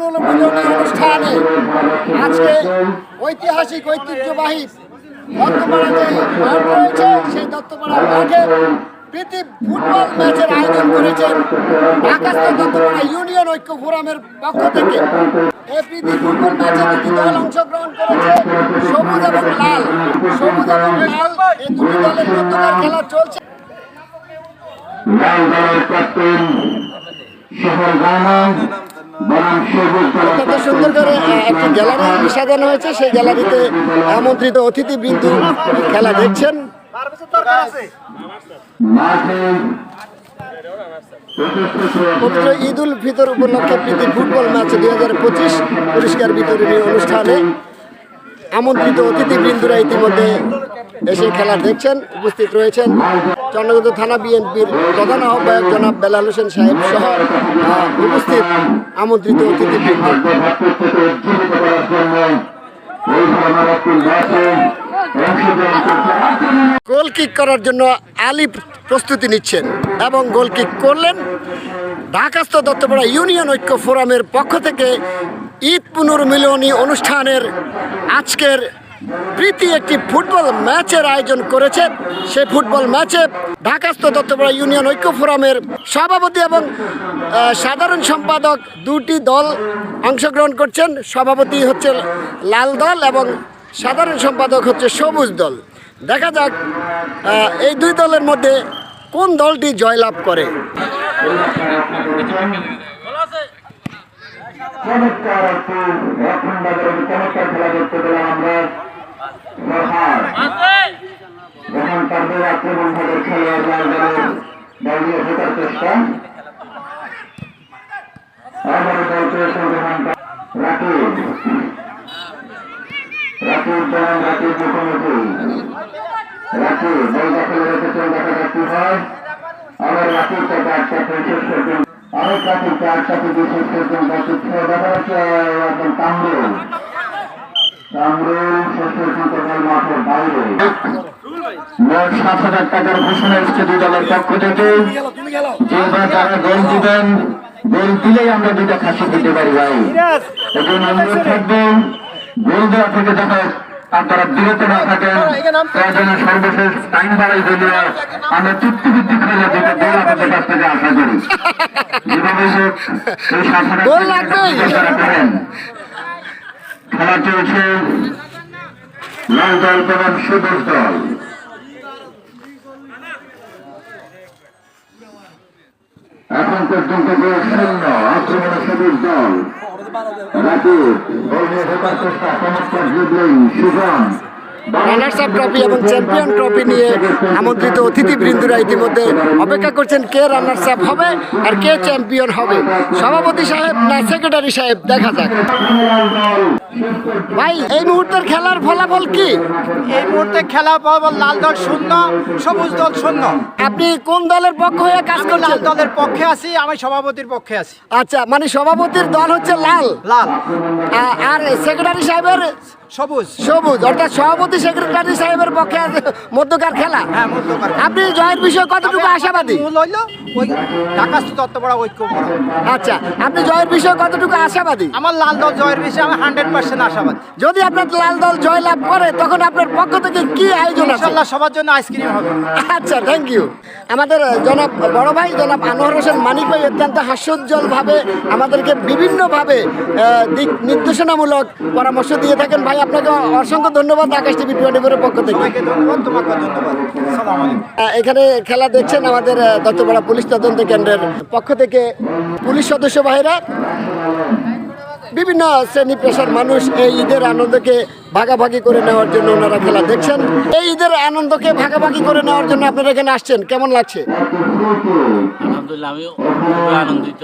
পুনর্মিলনী অনুষ্ঠানে আজকে ঐতিহাসিক, ঐতিহ্যবাহী দত্তপাড়া রয়েছে, সেই দত্তপাড়া মাঠে প্রীতি ফুটবল ম্যাচের আয়োজন করেছেন ঢাকাস্থ দত্তপাড়া ইউনিয়ন ঐক্য ফোরামের পক্ষ থেকে। এই প্রীতি ফুটবল ম্যাচে দুটি দল অংশগ্রহণ করেছে, সবুজ এবং লাল। সবুজ এবং লাল এই দুটি দলের মধ্যকার খেলা চলছে। লাল দলের ক্যাপ্টেন শহর গানা। অত্যন্ত সুন্দর করে একটা গ্যালারি সাজানো হয়েছে। সেই গ্যালারিতে আমন্ত্রিত অতিথিবৃন্দু খেলা দেখছেন। পবিত্র ঈদ উল ফিতর উপলক্ষে প্রীতি ফুটবল ম্যাচ দুই হাজার পঁচিশ পুরস্কার বিতরণী অনুষ্ঠানে আমন্ত্রিত অতিথিবৃন্দরা ইতিমধ্যে এসে খেলা দেখছেন, উপস্থিত রয়েছেন। চন্দ্রগঞ্জ থানা বিএনপির প্রধান আহ্বায়ক জনাব বেলাল হোসেন সাহেব সহ উপস্থিত আমন্ত্রিত অতিথিবৃন্দ। গোল কিক করার জন্য আলী প্রস্তুতি নিচ্ছেন এবং গোল কিক করলেন। ঢাকাস্থ দত্তপাড়া ইউনিয়ন ঐক্য ফোরামের পক্ষ থেকে ঈদ পুনর্মিলনী অনুষ্ঠানের আজকের প্রীতি একটি ফুটবল ম্যাচের আয়োজন করেছে। সেই ফুটবল ম্যাচে ঢাকাস্থ দত্তপাড়া ইউনিয়ন ঐক্য ফোরামের সভাপতি এবং সাধারণ সম্পাদক দুটি দল অংশগ্রহণ করছেন। সভাপতি হচ্ছে লাল দল এবং সাধারণ সম্পাদক হচ্ছে সবুজ দল। দেখা যাক এই দুই দলের মধ্যে কোন দলটি জয়লাভ করে। চমৎকার চমৎকার খেলা দেখতে পেলাম আমরা ফরহাদ যখন তাদের আক্রমণ ভাগের খেলোয়াড় লাল দলের দলীয় ঢোকার চেষ্টা আবারও দল পেয়েছেন যখন রাকিব রাকিব যখন রাকিব মুখোমুখি রাকিব বল দখলে রেখেছেন দেখা যাক কি হয় আবার রাকিব তাকে আটকাতে শেষ পর্যন্ত আরেক রাকিবকে আটকাতে দিয়ে শেষ পর্যন্ত শিক্ষা দেখা যাচ্ছে এখন কামরুল হাজার টাকার ঘোষণা এসছে দুই দলের পক্ষ থেকে যে বা দিলেই আমরা দুটা খাসি দিতে পারি ভাই। এজন্য অনুরোধ থাকবে গোল দেওয়া থেকে দেখা আপনারা বিরত না থাকেন। তার জন্য সর্বশেষ টাইম বাড়াই হইলে আমরা চুক্তি ভিত্তিক হইলে দুটো গোল আপনাদের কাছ থেকে আশা করি। যেভাবে হোক এই। টাকা করেন। খেলা চলছে লাল দল এবং সবুজ দল। এখন পর্যন্ত গোল শূন্য আক্রমণে সবুজ দল। রাকিব চেষ্টা চমৎকার সুজন রানার্স আপ ট্রফি এবং চ্যাম্পিয়ন ট্রফি নিয়ে আমন্ত্রিত অতিথিবৃন্দুরা ইতিমধ্যে অপেক্ষা করছেন কে রানার্স আপ হবে আর কে চ্যাম্পিয়ন হবে। সভাপতি সাহেব না সেক্রেটারি সাহেব? দেখা যাক। ভাই এই মুহূর্তের খেলার ফলাফল কি? এই মুহূর্তে খেলা পাবো লাল দল শূন্য সবুজ দল শূন্য। আপনি কোন দলের পক্ষ হয়ে কাজ আমি লাল দলের পক্ষে আছি আমি সভাপতির পক্ষে আছি। আচ্ছা মানে সভাপতির দল হচ্ছে লাল? লাল। আর সেক্রেটারি সাহেবের সবুজ। সবুজ অর্থাৎ সভাপতি সেক্রেটারি সাহেবের পক্ষে আছে মধ্যকার খেলা। হ্যাঁ আপনি জয়ের বিষয়ে কতটুকু আশাবাদী? ওই ঢাকাস্থ তত্ত্বপড়া ঐক্য আচ্ছা আপনি জয়ের বিষয়ে কতটুকু আশাবাদী? আমার লাল দল জয়ের বিষয়ে আমি হান্ড্রেড পার্সেন্ট আশাবাদ। যদি আপনার লাল দল জয় লাভ করে তখন আপনার পক্ষ থেকে কি আয়োজন ইনশাল্লাহ সবার জন্য আইসক্রিম হবে। আচ্ছা থ্যাংক ইউ আমাদের জনাব বড় ভাই জনাব আনোয়ার হোসেন মানিক ভাই অত্যন্ত হাস্যোজ্জ্বলভাবে আমাদেরকে বিভিন্নভাবে দিক নির্দেশনামূলক পরামর্শ দিয়ে থাকেন। ভাই আপনাকে অসংখ্য ধন্যবাদ আকাশ টিভি টোয়েন্টি ফোরের পক্ষ থেকে। এখানে খেলা দেখছেন আমাদের দত্তপাড়া পুলিশ। তদন্ত কেন্দ্রের পক্ষ থেকে পুলিশ সদস্য ভাইরা বিভিন্ন শ্রেণি পেশার মানুষ এই ঈদের আনন্দকে ভাগাভাগি করে নেওয়ার জন্য ওনারা খেলা দেখছেন। এই ঈদের আনন্দকে ভাগাভাগি করে নেওয়ার জন্য আপনারা এখানে আসছেন, কেমন লাগছে? আলহামদুলিল্লাহ আমি আনন্দিত।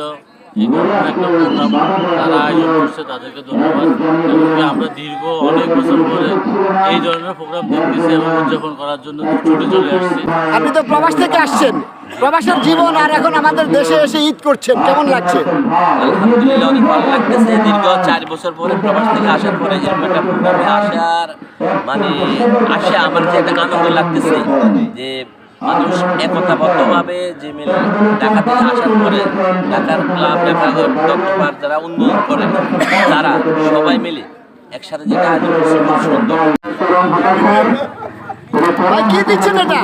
এই একটা প্রোগ্রাম তারা আয়োজন করছে তাদেরকে ধন্যবাদ। এবং আমরা দীর্ঘ অনেক বছর পরে এই ধরনের প্রোগ্রাম দেখতেছি এবং উদযাপন করার জন্য ছুটে চলে আসছি। আপনি তো প্রবাস থেকে আসছেন। প্রবাসের জীবন আর এখন আমাদের দেশে এসে ঈদ করছেন। কেমন লাগছে? আলহামদুলিল্লাহ অনেক ভালো লাগতেছে। দীর্ঘ চার বছর পরে প্রবাস থেকে আসার পরে এরকম একটা প্রোগ্রামে আসার মানে আসে আমার যে একটা আনন্দ লাগতেছে যে মানুষ একতাবদ্ধভাবে যে মিল ঢাকা থেকে আসার পরে ঢাকার ক্লাব, ঢাকার দপ্তর যারা উন্নয়ন করে তারা সবাই মিলে একসাথে যেটা আয়োজন করছে খুব সুন্দর। কি দিচ্ছেন এটা?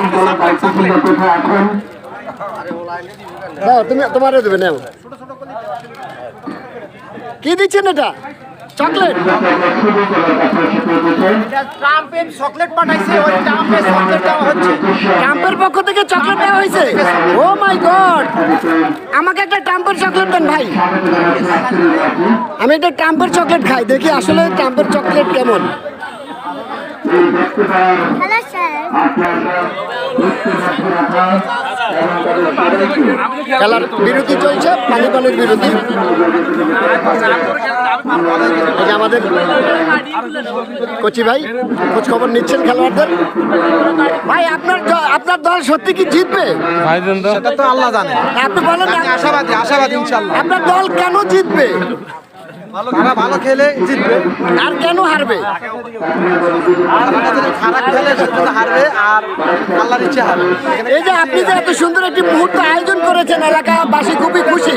কি দিচ্ছেন এটা? চকলেট। ট্রাম্পের চকলেট পাঠাইছে ওই ট্রাম্পের চকলেট দেওয়া হচ্ছে। ট্রাম্পের পক্ষ থেকে চকলেট দেওয়া হয়েছে। Oh my God! আমাকে একটা ট্রাম্পের চকলেট দেন ভাই। আমি একটা ট্রাম্পের চকলেট খাই দেখি আসলে ট্রাম্পের চকলেট কেমন। হ্যালো স্যার খেলার বিরতি চলছে পানি পানির বিরতি। আমাদের কোচি ভাই খোঁজ খবর নিচ্ছেন খেলোয়াড়দের। ভাই আপনার আপনার দল সত্যি কি জিতবে? সেটা তো আল্লাহ জানে। আপনি বলেন আশাবাদী আশাবাদী আপনার দল কেন জিতবে? তারা ভালো খেলে জিতবে। আর কেন হারবে? খারাপ খেলে সেটা হারবে আর আল্লাহর ইচ্ছে হারবে। এই যে আপনি যে এত সুন্দর একটি মুহূর্ত আয়োজন করেছেন এলাকাবাসী খুবই খুশি।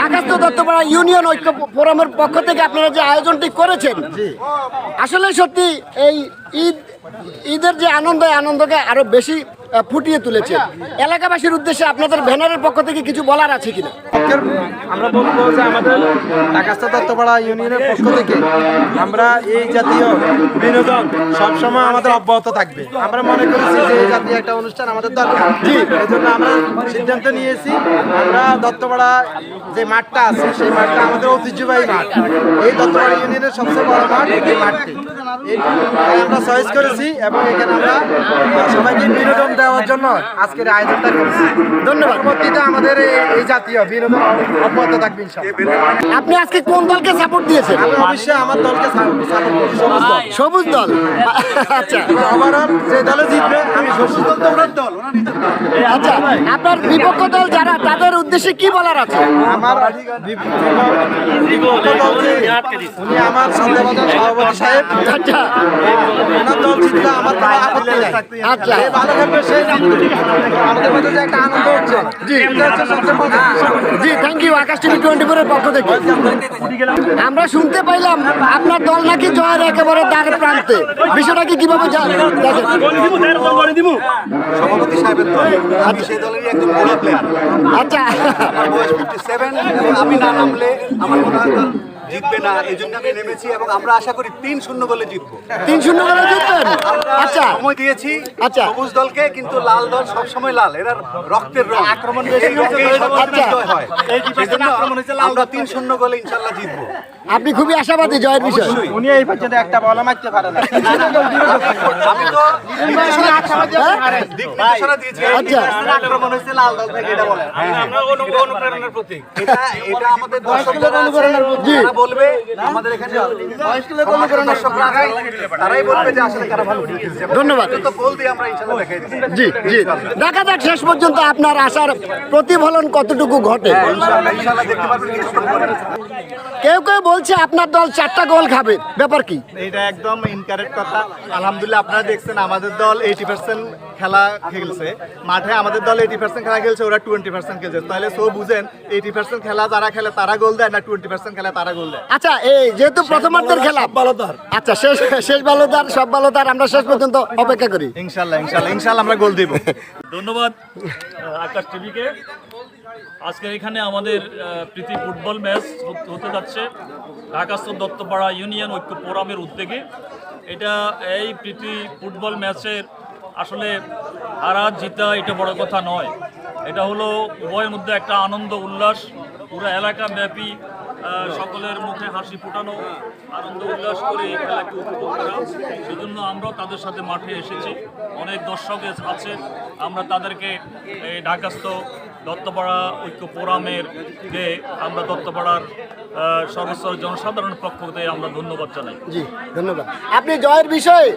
ঢাকাস্থ দত্তপাড়া ইউনিয়ন ঐক্য ফোরামের পক্ষ থেকে আপনারা যে আয়োজনটি করেছেন আসলে সত্যি এই ঈদ ঈদের যে আনন্দ আনন্দকে আরও বেশি ফুটিয়ে তুলেছে। এলাকাবাসীর উদ্দেশ্যে আপনাদের ব্যানারের পক্ষ থেকে কিছু বলার আছে কিনা? আমরা বলব যে আমাদের ঢাকাস্থ দত্তপাড়া ইউনিয়নের পক্ষ থেকে আমরা এই জাতীয় বিনোদন সবসময় আমাদের অব্যাহত থাকবে। আমরা মনে করেছি যে এই জাতীয় একটা অনুষ্ঠান আমাদের দরকার। এই জন্য আমরা সিদ্ধান্ত নিয়েছি আমরা দত্তপাড়া যে মাঠটা আছে সেই মাঠটা আমাদের ঐতিহ্যবাহী মাঠ। এই দত্তপাড়া ইউনিয়নের সবচেয়ে বড় মাঠ এই মাঠটি। আমরা চয়েস করেছি এবং এখানে আমরা সবাইকে বিনোদন দেওয়ার জন্য আজকের আয়োজনটা করেছি। ধন্যবাদ। আমাদের এই জাতীয় বিনোদন অব্যাহত থাকবে আপনি আজকে কোন দলকে সাপোর্ট দিয়েছেন? আমি অবশ্যই আমার দলকে সাপোর্ট সবুজ দল। আচ্ছা। ওভারঅল যে দলে জিতবে আমি খুশি আচ্ছা আপনার বিপক্ষ দল যারা তাদের উদ্দেশ্যে কি বলার আছে? আমার দল উনি আমার সন্দেহবাজার সভাপতি সাহেব। আচ্ছা। ওনার দল জিতলে আমার কোনো আপত্তি নেই। আচ্ছা। ভালো খেলবে সে আমাদের মধ্যে যে একটা আনন্দ হচ্ছে জি। এটা হচ্ছে সবচেয়ে বড় বিষয়। জি thank you Akash TV twenty ফোরের পক্ষ থেকে। আমরা শুনতে পাইলাম আপনার দল নাকি জয়ের একেবারে তার প্রান্তে। বিষয়টা কি কীভাবে আচ্ছা। সেভেন আমি না নামলে আমার জিতবে না এই জন্য আমি নেমেছি এবং আমরা আশা করি তিন শূন্য গোলে জিতবো। তিন শূন্য করে জিতবেন? আচ্ছা। সময় দিয়েছি আচ্ছা। সবুজ দলকে কিন্তু লাল দল সব সময় লাল এরা রক্তের রং। আক্রমণ আচ্ছা। হয়। সেজন্য আমরা তিন শূন্য গোলে ইনশাল্লাহ জিতবো। আপনি খুবই আশাবাদী জয়ের বিষয়। উনি এই পর্যন্ত একটা বলা মারতে পারে না। আমি তো এই আচ্ছা। আক্রমণ হয়েছে লাল দল থেকে এটা বলে। অনুপ্রেরণার প্রতীক। এটা এটা আমাদের বলবে আমাদের এখানে দর্শকরা তারাই বলবে যে আসলে কারা ভালো ধন্যবাদ। তো গোল দিয়ে আমরা ইনশাআল্লাহ দেখাই জি জি। দেখা যাক শেষ পর্যন্ত আপনার আশার প্রতিফলন কতটুকু ঘটে। ইনশাআল্লাহ ইনশাআল্লাহ দেখতে পারবেন কিছুক্ষণ পরে। কেউ কেউ বলছে আপনার দল চারটা গোল খাবে। ব্যাপার কি? এটা একদম ইনকারেক্ট কথা। আলহামদুলিল্লাহ আপনারা দেখছেন আমাদের দল এইটি পার্সেন্ট খেলা খেলছে। মাঠে আমাদের দল এইটি পার্সেন্ট খেলা খেলছে ওরা টোয়েন্টি পার্সেন্ট খেলছে। তাহলে সো বুঝেন এইটি পার্সেন্ট খেলা যারা খেলে তারা গোল দেয় না টোয়েন্টি পার্সেন্ট খেলা তারা গোল দেয়? আচ্ছা এই যেহেতু প্রথমার্ধের খেলা আচ্ছা শেষ শেষ বালোদার সব বালোদার আমরা শেষ পর্যন্ত অপেক্ষা করি। ইনশাল্লাহ ইনশাল্লাহ ইনশাল্লাহ আমরা গোল দিব। ধন্যবাদ আকাশ টিভিকে। আজকে এখানে আমাদের প্রীতি ফুটবল ম্যাচ হতে যাচ্ছে। ঢাকাস্থ দত্তপাড়া ইউনিয়ন ঐক্য ফোরামের উদ্যোগে। এটা এই প্রীতি ফুটবল ম্যাচের আসলে হারা, জিতা এটা বড় কথা নয়। এটা হলো উভয়ের মধ্যে একটা আনন্দ, উল্লাস। পুরো এলাকা ব্যাপী সকলের মুখে হাসি ফোটানো, আনন্দ, উল্লাস করে এই খেলাকে উপভোগ করা। সেজন্য আমরাও তাদের সাথে মাঠে এসেছি। অনেক দর্শক আছে, আমরা তাদেরকে ঢাকাস্থ দত্তপাড়া ঐক্য ফোরামের কে আমরা দত্তপাড়ার সর্বস্তর জনসাধারণের পক্ষ থেকে আমরা ধন্যবাদ জানাই। জি ধন্যবাদ। আপনি জয়ের বিষয়ে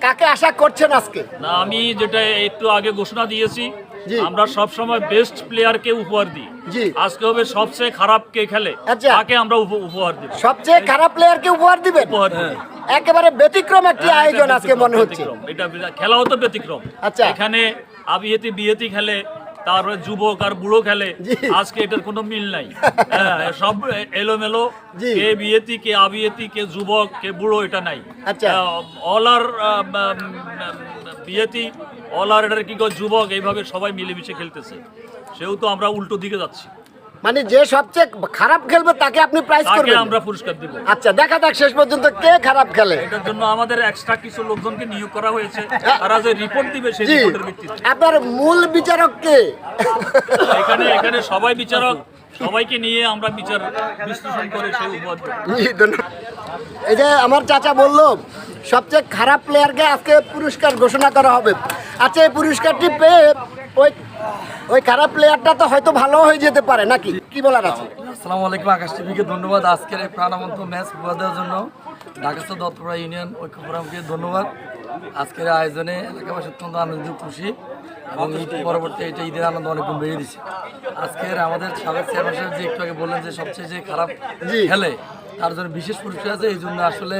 কাকে আশা করছেন আজকে? না আমি যেটা একটু আগে ঘোষণা দিয়েছি আমরা সব সময় বেস্ট প্লেয়ারকে উপহার দিই। জি। আজকে হবে সবচেয়ে খারাপ কে খেলে আচ্ছা। তাকে আমরা উপ- উপহার দিব? সবচেয়ে খারাপ প্লেয়ারকে উপহার দিবেন? উপহার দিব। একেবারে ব্যতিক্রম একটি হ্যাঁ, আয়োজন আজকে মনে হচ্ছে। এটা খেলাও তো ব্যতিক্রম। আচ্ছা। এখানে আবিয়েতি বিয়েতি খেলে তারপরে যুবক আর বুড়ো খেলে। আজকে এটার কোনো মিল নাই। হ্যাঁ, সব এলোমেলো। কে বিয়েতি কে আবিয়েতি কে যুবক কে বুড়ো এটা নাই। আচ্ছা। অল আর বিয়েতি অল আর এটার কি যুবক এইভাবে সবাই মিলেমিশে খেলতেছে। সেও তো আমরা উল্টো দিকে যাচ্ছি। মানে যে সবচেয়ে খারাপ খেলবে তাকে আপনি প্রাইজ করবেন। আমরা পুরস্কার দিব। আচ্ছা দেখা যাক শেষ পর্যন্ত কে খারাপ খেলে। এটার জন্য আমাদের এক্সট্রা কিছু লোকজনকে নিয়োগ করা হয়েছে। তারা যে রিপোর্ট দিবে সেই রিপোর্টের ভিত্তিতে। আপনার মূল বিচারক কে? এখানে এখানে সবাই বিচারক সবাইকে নিয়ে আমরা বিচার বিশ্লেষণ করে সেই উপহার। এই যে আমার চাচা বলল সবচেয়ে খারাপ প্লেয়ারকে আজকে পুরস্কার ঘোষণা করা হবে। আচ্ছা এই পুরস্কারটি পেয়ে ওই ওই খারাপ প্লেয়ারটা তো হয়তো ভালো হয়ে যেতে পারে নাকি? কি বলার আছে? আসসালামু আলাইকুম আকাশ টিভিকে ধন্যবাদ। আজকের এই প্রাণবন্ত ম্যাচ উপহার দেওয়ার জন্য ঢাকাস্থ দত্তপুরা ইউনিয়ন ঐক্য ফোরামকে ধন্যবাদ। আজকের আয়োজনে এলাকাবাসী অত্যন্ত আনন্দিত খুশি এবং ঈদ পরবর্তী এটা ঈদের আনন্দ অনেক গুণ বেড়ে দিচ্ছে। আজকের আমাদের সাবেক চেয়ারম্যান সাহেব যে একটু আগে বললেন যে সবচেয়ে যে খারাপ। খেলে তার জন্য বিশেষ পুরস্কার আছে এই জন্য আসলে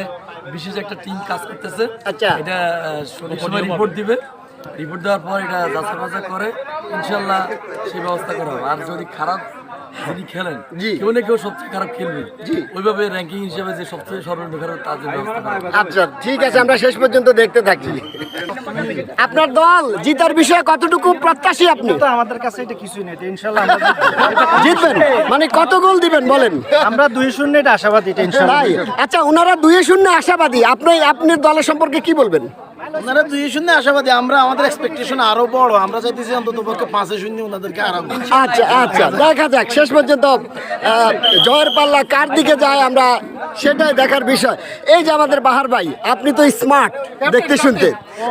বিশেষ একটা টিম কাজ করতেছে। আচ্ছা। এটা রিপোর্ট দিবে। রিপোর্ট দেওয়ার পর এটা যাচাই বাছাই করে ইনশাল্লাহ সেই ব্যবস্থা করা হবে। আর যদি খারাপ যিনি খেলেন কেউ না কেউ সবচেয়ে খারাপ খেলবে। ওইভাবে র্যাঙ্কিং হিসেবে যে সবচেয়ে সর্বনিম্ন খারাপ তার জন্য হবে। আচ্ছা ঠিক আছে আমরা শেষ পর্যন্ত দেখতে থাকি। আপনার দল জিতার বিষয়ে কতটুকু প্রত্যাশী আপনি? তো আমাদের কাছে এটা কিছুই নেই এটা ইনশাল্লাহ জিতবেন? মানে কত গোল দিবেন বলেন? আমরা দুই শূন্য এটা আশাবাদী এটা আচ্ছা ওনারা দুই শূন্য আশাবাদী। আপনি আপনার দলের সম্পর্কে কি বলবেন? ওনারা দুই শূন্য আশাবাদী আমরা আমাদের এক্সপেকটেশন আরও বড়। আমরা চাইতেছি অন্তত পক্ষে পাঁচে শূন্য ওনাদেরকে আরাম আচ্ছা আচ্ছা দেখা যাক শেষ পর্যন্ত জয়ের পাল্লা কার দিকে যায় আমরা সেটাই দেখার বিষয়। এই যে আমাদের বাহার ভাই আপনি তো স্মার্ট দেখতে শুনতে।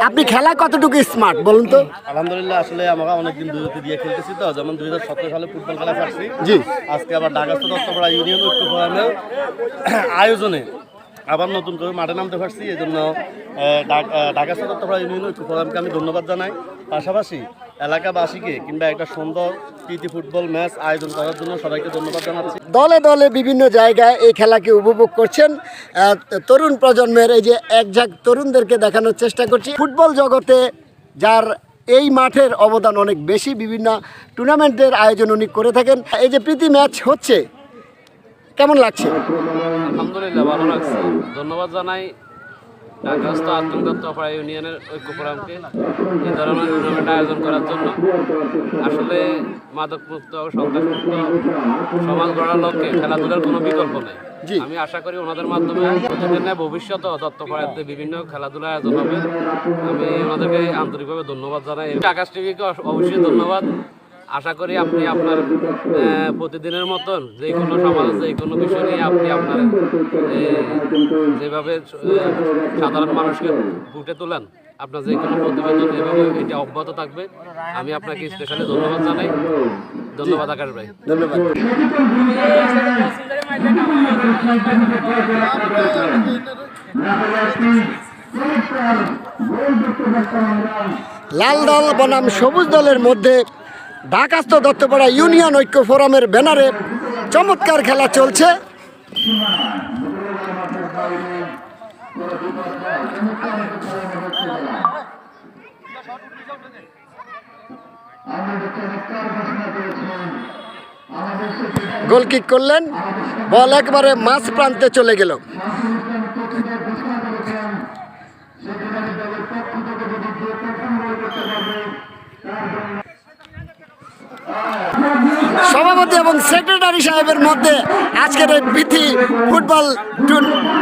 আপনি খেলা কতটুকু স্মার্ট বলুন তো? আলহামদুলিল্লাহ আসলে আমরা অনেকদিন বিরতি দিয়ে খেলতেছি তো যেমন দুই সালে ফুটবল খেলা ছাড়ছি। জি। আজকে আবার ইউনিয়ন ঐক্য ফোরামের আয়োজনে আবার নতুন করে মাঠে নামতে পারছি এই জন্য ঢাকাস্থ দত্তপাড়া ইউনিয়ন ঐক্য আমি ধন্যবাদ জানাই। পাশাপাশি এলাকাবাসীকে কিংবা একটা সুন্দর প্রীতি ফুটবল ম্যাচ আয়োজন করার জন্য সবাইকে ধন্যবাদ জানাচ্ছি। দলে দলে বিভিন্ন জায়গায় এই খেলাকে উপভোগ করছেন তরুণ প্রজন্মের এই যে এক ঝাঁক তরুণদেরকে দেখানোর চেষ্টা করছি। ফুটবল জগতে যার এই মাঠের অবদান অনেক বেশি, বিভিন্ন টুর্নামেন্টের আয়োজন উনি করে থাকেন। এই যে প্রীতি ম্যাচ হচ্ছে কেমন লাগছে? আলহামদুলিল্লাহ ভালো লাগছে। ধন্যবাদ জানাই ঢাকাস্থ ইউনিয়নের ঐক্য ফোরামকে এই ধরনের টুর্নামেন্ট আয়োজন করার জন্য। আসলে মাদকমুক্ত ও সন্ত্রাসমুক্ত সমাজ গড়ার লক্ষ্যে খেলাধুলার কোনো বিকল্প নেই। আমি আশা করি ওনাদের মাধ্যমে প্রতিদিনে ভবিষ্যতে দত্তপাড়াতে বিভিন্ন খেলাধুলা আয়োজন হবে। আমি ওনাদেরকে আন্তরিকভাবে ধন্যবাদ জানাই। আকাশ টিভিকে অবশ্যই ধন্যবাদ। আশা করি আপনি আপনার প্রতিদিনের মতন যে কোনো সমাজ যে কোনো বিষয় নিয়ে আপনি আপনার যেভাবে সাধারণ মানুষকে ফুটে তোলেন আপনার যে কোনো প্রতিবেদন এভাবে এটা অব্যাহত থাকবে। আমি আপনাকে স্পেশালি ধন্যবাদ জানাই। ধন্যবাদ আকাশ ভাই। ধন্যবাদ। লাল দল বনাম সবুজ দলের মধ্যে ঢাকাস্থ দত্তপাড়া ইউনিয়ন ঐক্য ফোরামের ব্যানারে চমৎকার খেলা চলছে। গোলকিক করলেন। বল একবারে মাঝ প্রান্তে চলে গেল। সভাপতি এবং সেক্রেটারি সাহেবের মধ্যে আজকের এই বৃথি ফুটবল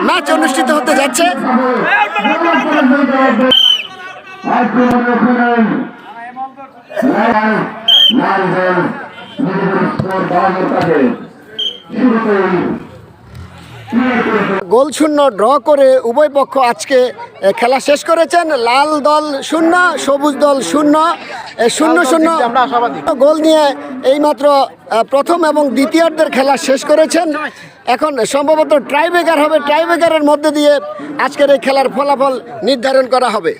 ম্যাচ অনুষ্ঠিত হতে যাচ্ছে। গোল শূন্য ড্র করে উভয় পক্ষ আজকে খেলা শেষ করেছেন। লাল দল শূন্য সবুজ দল শূন্য। শূন্য শূন্য। গোল নিয়ে এইমাত্র প্রথম এবং দ্বিতীয়ার্ধের খেলা শেষ করেছেন। এখন সম্ভবত ট্রাইবেকার হবে। ট্রাইবেকারের মধ্যে দিয়ে আজকের এই খেলার ফলাফল নির্ধারণ করা হবে।